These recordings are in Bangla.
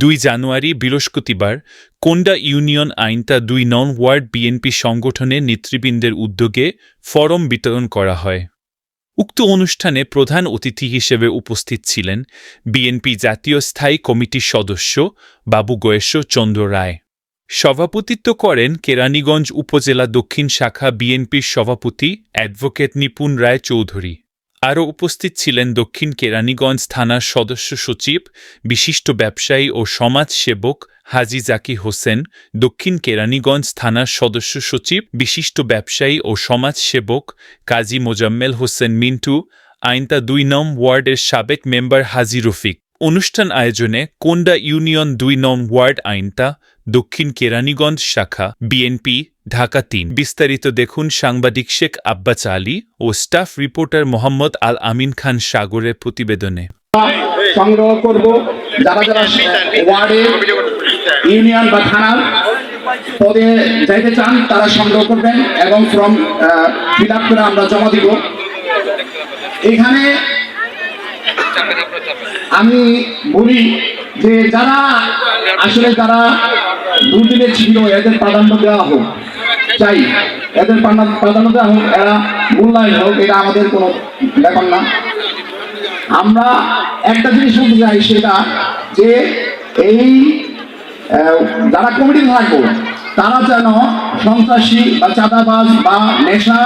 দুই জানুয়ারি, বৃহস্পতিবার, কোন্ডা ইউনিয়ন আইনতা দুই নং ওয়ার্ড বিএনপি সংগঠনের নেতৃবৃন্দের উদ্যোগে ফরম বিতরণ করা হয়। উক্ত অনুষ্ঠানে প্রধান অতিথি হিসেবে উপস্থিত ছিলেন বিএনপি জাতীয় স্থায়ী কমিটির সদস্য বাবু গয়েশ্বর চন্দ্র রায়। সভাপতিত্ব করেন কেরানীগঞ্জ উপজেলা দক্ষিণ শাখা বিএনপির সভাপতি অ্যাডভোকেট নিপুণ রায় চৌধুরী। আরও উপস্থিত ছিলেন দক্ষিণ কেরানীগঞ্জ থানার সদস্য সচিব, বিশিষ্ট ব্যবসায়ী ও সমাজ সেবক হাজি জাকি হোসেন, দক্ষিণ কেরানীগঞ্জ থানার সদস্য সচিব, বিশিষ্ট ব্যবসায়ী ও সমাজ সেবক কাজী মোজাম্মেল হোসেন মিন্টু, আইনতা দুই নম ওয়ার্ডের সাবেক মেম্বার হাজি রফিক। অনুষ্ঠান আয়োজনে কোন্ডা ইউনিয়ন দুই নং ওয়ার্ড আইনতা, দক্ষিণ কেরানীগঞ্জ শাখা, বিএনপি, ঢাকা তিন। বিস্তারিত দেখুন সাংবাদিক শেখ আব্বাস আলী ও স্টাফ রিপোর্টার মোহাম্মদ আল আমিন খান সাগরের প্রতিবেদনে। সংগ্রহ করব যারা যারা ওয়ার্ডে, ইউনিয়ন বা থানার পদে যাইতে চান, তারা সংগ্রহ করবেন এবং ফর্ম ফিল আপ করে আমরা জমা দিব। এখানে আমি বলি যে যারা আসলে যারা দুর্দিনে ছিল এদের প্রাধান্য দেওয়া হোক, চাই। এদের প্রাধান্য দেওয়া হোক, এরা মূল্যায়ন হোক, এটা আমাদের কোনো ব্যাপার না। আমরা একটা জিনিস বলতে চাই, সেটা যে এই যারা কমিটি থাকব, তারা যেন সন্ত্রাসী বা চাঁদাবাজ বা নেশা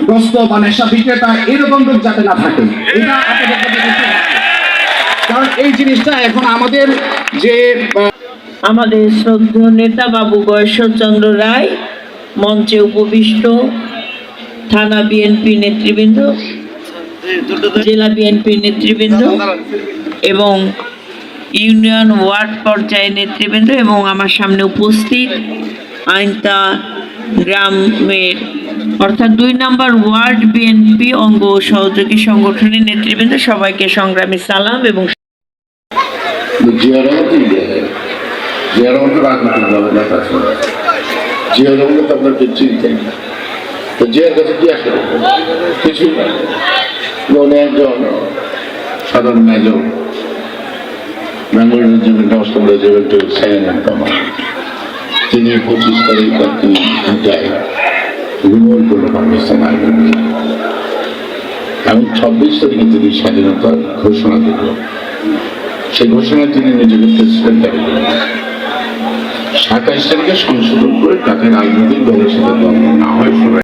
গ্রস্ত বা নেশা বিক্রেতা এরকম লোক যাতে না থাকে এটা। কারণ এই জিনিসটা এখন আমাদের যে আমাদের শ্রদ্ধেয় নেতা বাবু গয়েশ্বরচন্দ্র রায় মঞ্চে উপবিষ্ট থানা বিএনপি নেতৃবৃন্দ, জেলা বিএনপি নেতৃবৃন্দ এবং ইউনিয়ন ওয়ার্ড পর্যায়ে নেতৃবৃন্দ এবং আমার সামনে উপস্থিত আইনতা গ্রামের অর্থাৎ দুই নম্বর ওয়ার্ড বিএনপি অঙ্গ সহযোগী সংগঠনের নেতৃবৃন্দ, সবাইকে সংগ্রামী সালাম এবং জিয়া রহমতই দেয় জিয়া রহমত রাজনৈতিক দলের নেতা ছিল জিয়া রহমত আপনার কেউ চিনতেন না তো জিয়ার কাছে কি আসে? কিছুই করল না এবং ছাব্বিশ তারিখে তিনি স্বাধীনতার ঘোষণা দিল সেই ঘোষণায় তিনি নিজেকে প্রেসিডেন্ট দাবি সাতাইশ তারিখে সংশোধন করে তাকে রাজনৈতিক দলের সাথে দ্বন্দ্ব না হয়।